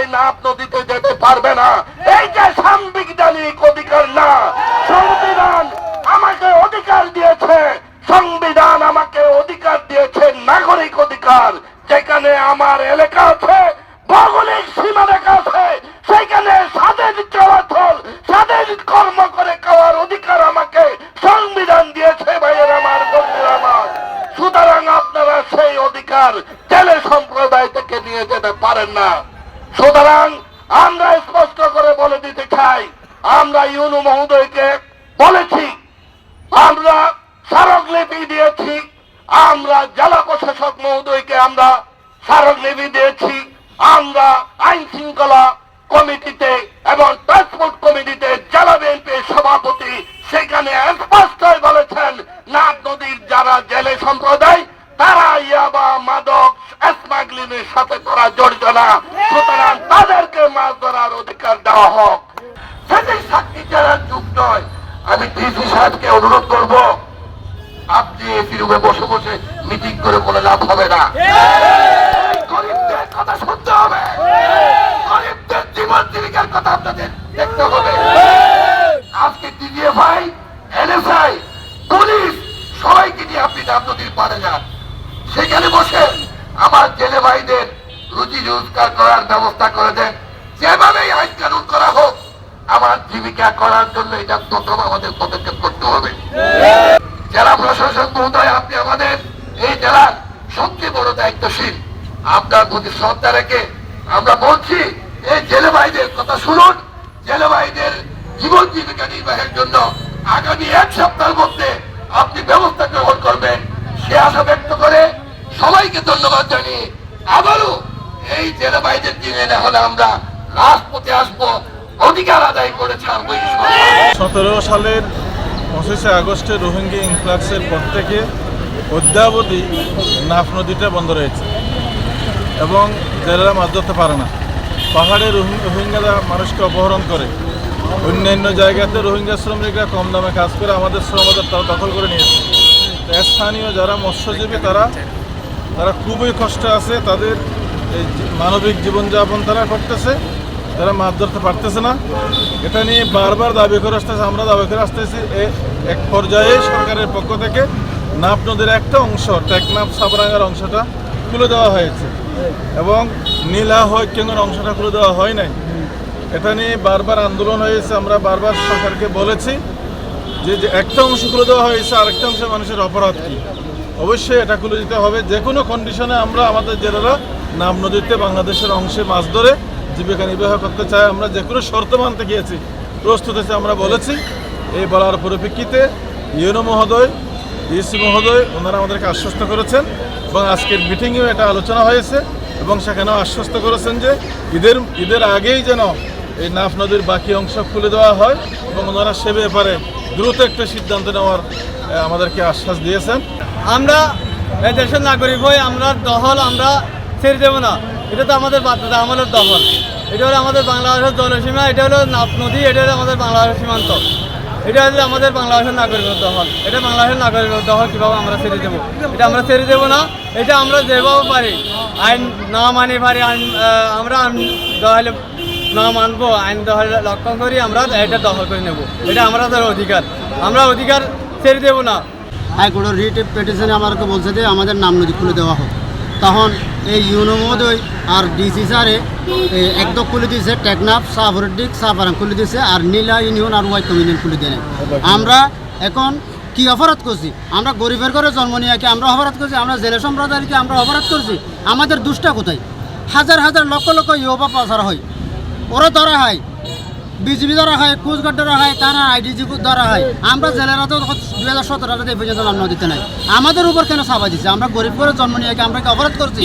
জেলেরাই নাপ নদীতে যেতে পারবে না। এই যে সাংবিধানিক অধিকার, না, সংবিধান আমাকে অধিকার দিয়েছে। সংবিধান আমাকে অধিকার দিয়েছে, নাগরিক অধিকার। যেখানে আমার এলাকা আছে, ভৌগোলিক সীমারেখা আছে, সেখানে স্বাধীন চলাচল, স্বাধীন কর্ম করে খাওয়ার অধিকার আমাকে সংবিধান দিয়েছে, ভাইয়ের আমার, বন্ধুর আমার। সুতরাং আপনারা সেই অধিকার জেলে সম্প্রদায় থেকে নিয়ে যেতে পারেন না। সুতরাং আমরা স্পষ্ট করে বলে দিতে চাই, আমরা ইউনু মহোদয়কে বলেছি, আমরা স্মারকলিপি দিয়েছি, আমরা জেলা প্রশাসক মহোদয়কে আমরা স্মারকলিপি দিয়েছি, আমরা আইন শৃঙ্খলা কমিটিতে এবং ট্রান্সপোর্ট কমিটিতে জেলা বিএনপির সভাপতি সেখানে স্পষ্ট বলেছেন, নাগ নদীর যারা জেলে সম্প্রদায় তারা ইয়াবা মাদক স্মাগলিংয়ের সাথে তারা জড়িত না। সুতরাং তাদেরকে মাছ ধরার অধিকার দেওয়া হোক। সেটি সাক্ষী জেলার যুগ নয়, আমি ডিসি সাহেবকে অনুরোধ করব, আপনি এসি রুমে বসে বসে মিটিং করে বলে লাভ হবে না। সেখানে বসে আমার জেলে ভাইদের রুজি রোজগার করার ব্যবস্থা করে দেন। যেভাবেই আইন কানুন করা হোক, আমার জীবিকা করার জন্য এটা প্রথম আমাদের পদক্ষেপ করতে হবে। জেলা প্রশাসক মহোদয়, আপনি আমাদের এই জেলার সবচেয়ে বড় দায়িত্বশীল। আপনার প্রতি শ্রদ্ধা রেখে আমরা বলছি, এই জেলে ভাইদের কথা শুনুন। জেলে ভাইদের জীবন জীবিকা নির্বাহের জন্য আগামী এক সপ্তাহের মধ্যে আপনি ব্যবস্থা গ্রহণ করবেন। সে আশা ব্যক্ত করে সবাইকে ধন্যবাদ জানিয়ে আবারও এই জেলে দিনে না হলে আমরা রাজপথে আসব, অধিকার আদায় করে ছাড়বো সতেরো সালের পঁচিশে আগস্টে রোহিঙ্গা ইনফ্লাক্সের পর থেকে অদ্যাবধি নাফ নদীটা বন্ধ রয়েছে এবং জেলেরা মাছ ধরতে পারে না। পাহাড়ে রোহিং- রোহিঙ্গারা মানুষকে অপহরণ করে। অন্যান্য জায়গাতে রোহিঙ্গা শ্রমিকরা কম দামে কাজ করে আমাদের শ্রমদের তারা দখল করে নিয়েছে। স্থানীয় যারা মৎস্যজীবী, তারা তারা খুবই কষ্টে আছে, তাদের এই মানবিক জীবনযাপন তারা করতেছে, তারা মাছ ধরতে পারতেছে না। এটা নিয়ে বারবার দাবি করে আসতেছে, আমরা দাবি করে আসতেছি এক পর্যায়ে সরকারের পক্ষ থেকে নাপ নদীর একটা অংশ, টেকনাফ সাবরাঙ্গার অংশটা খুলে দেওয়া হয়েছে এবং নীলা হয় হৈক্যঙ্গের অংশটা খুলে দেওয়া হয় নাই। এটা নিয়ে বারবার আন্দোলন হয়েছে, আমরা বারবার সরকারকে বলেছি যে যে একটা অংশ খুলে দেওয়া হয়েছে, আরেকটা অংশে মানুষের অপরাধ কি? অবশ্যই এটা খুলে দিতে হবে। যে কোনো কন্ডিশনে আমরা আমাদের জেলেরা নাম নদীতে বাংলাদেশের অংশে মাছ ধরে, জীবিকা নির্বাহ করতে চাই আমরা যে কোনো শর্ত মানতে গিয়েছি। প্রস্তুত আছে আমরা বলেছি। এই বলার পরিপ্রেক্ষিতে ইউনো মহোদয় ডিসি মহোদয় ওনারা আমাদেরকে আশ্বস্ত করেছেন এবং আজকের মিটিংয়েও এটা আলোচনা হয়েছে এবং সেখানেও আশ্বস্ত করেছেন যে ঈদের ঈদের আগেই যেন এই নাফ নদীর বাকি অংশ খুলে দেওয়া হয় এবং ওনারা সে ব্যাপারে দ্রুত একটা সিদ্ধান্ত নেওয়ার আমাদেরকে আশ্বাস দিয়েছেন। আমরা দেশের নাগরিক হয়ে আমরা দখল আমরা ছেড়ে দেবো না। এটা তো আমাদের বাধ্যতা আমাদের দখল। এটা হলো আমাদের বাংলাদেশের জলসীমা, এটা হলো নাপ নদী, এটা হলো আমাদের বাংলাদেশের সীমান্ত। এটা হলো আমাদের বাংলাদেশের নাগরিকের দখল। এটা বাংলাদেশের নাগরিকের দখল, কীভাবে আমরা ছেড়ে দেবো? এটা আমরা ছেড়ে দেবো না, এটা আমরা যেভাবে পারি। আইন না মানি পারি, আইন আমরা দহলে না মানবো, আইন দহলে লক্ষণ করি, আমরা এটা দখল করে নেব। এটা আমাদের অধিকার। আমরা অধিকার ছেড়ে দেবো না। হাইকোর্টের রিট পিটিশনে আমাকে বলছে যে আমাদের নাম নদী খুলে দেওয়া হোক। তখন এই ইউনো মহোদয় আর ডিসি স্যারে একদম খুলে দিয়েছে টেকনাফ সাফরডিক সাফারাং খুলে দিয়েছে আর নীলা ইউনিয়ন আর ওয়াইট ইউনিয়ন খুলে দিয়ে আমরা এখন কি অপরাধ করছি? আমরা গরিবের ঘরে জন্ম নিয়ে আমরা অপরাধ করছি? আমরা জেলে সম্প্রদায়কে আমরা অপরাধ করছি? আমাদের দুষ্টা কোথায়? হাজার হাজার লক্ষ লক্ষ ইউবা পাচার হয়। ওরা ধরা হয়। বিজিবি ধরা হয় কোচগার্ড ধরা হয় তারা আইডিজি ধরা হয়। আমরা জেলেরা তো দুই হাজার সতেরো নাম দিতে নাই। আমাদের উপর কেন চাপা দিচ্ছে আমরা গরিব করে জন্ম নিয়ে আমরা কি অপরাধ করছি?